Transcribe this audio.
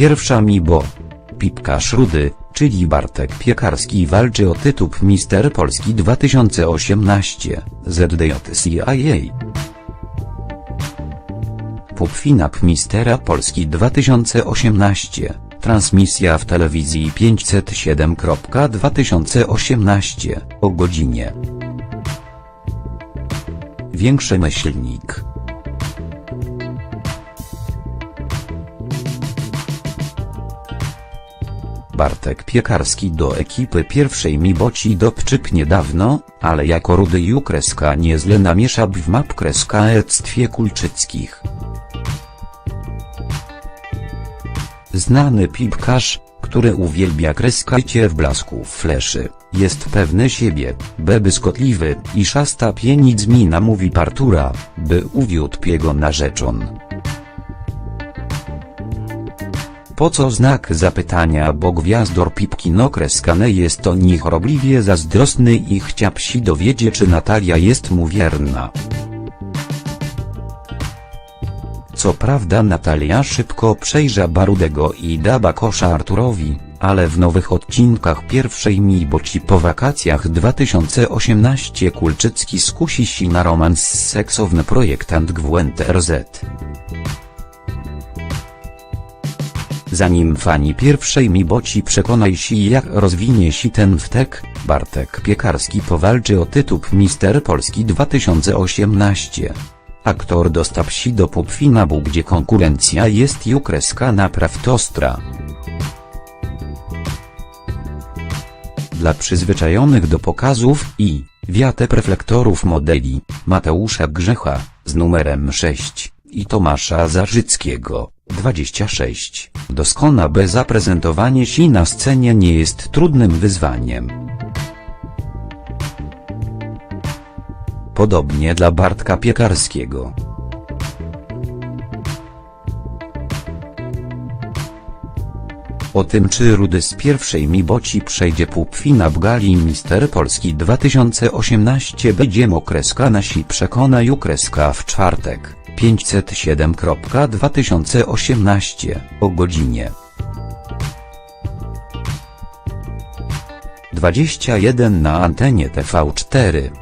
Pierwsza mi bo. Pipka Szrudy, czyli Bartek Piekarski walczy o tytuł Mister Polski 2018, ZDJCIA. Pupfinap Mistera Polski 2018, transmisja w telewizji 507.2018, o godzinie. Większy myślnik. Bartek Piekarski do ekipy pierwszej Miboci dopczyk niedawno, ale jako rudy ju kreska nieźle namiesza w map kreska ectwie kulczyckich. Znany pipkarz, który uwielbia kreskajcie w blasku fleszy, jest pewny siebie, bebyskotliwy i szasta pieniędzmi namówi partura, by uwiódł jego narzeczon. Po co znak zapytania bo gwiazdor Pipki no kreskane jest to niechorobliwie zazdrosny i chcia psi dowiedzie czy Natalia jest mu wierna. Co prawda Natalia szybko przejrza Barudego i da bakosza Arturowi, ale w nowych odcinkach pierwszej mi bo ci po wakacjach 2018 Kulczycki skusi się na romans z seksowny projektant GWNTRZ. Zanim fani pierwszej Miboci przekonaj się jak rozwinie się ten wtek, Bartek Piekarski powalczy o tytuł Mister Polski 2018. Aktor dostał się do półfinalu gdzie konkurencja jest ju kreska naprawdę ostra. Dla przyzwyczajonych do pokazów i wiatek reflektorów modeli, Mateusza Grzecha, z numerem 6, i Tomasza Zarzyckiego, 26, doskonałe zaprezentowanie się na scenie nie jest trudnym wyzwaniem. Podobnie dla Bartka Piekarskiego. O tym czy Rudy z pierwszej Miboci przejdzie półfinał gali Mister Polski 2018 będzie okreska nasi przekona Jukreska w czwartek, 507.2018, o godzinie 21 na antenie TV4.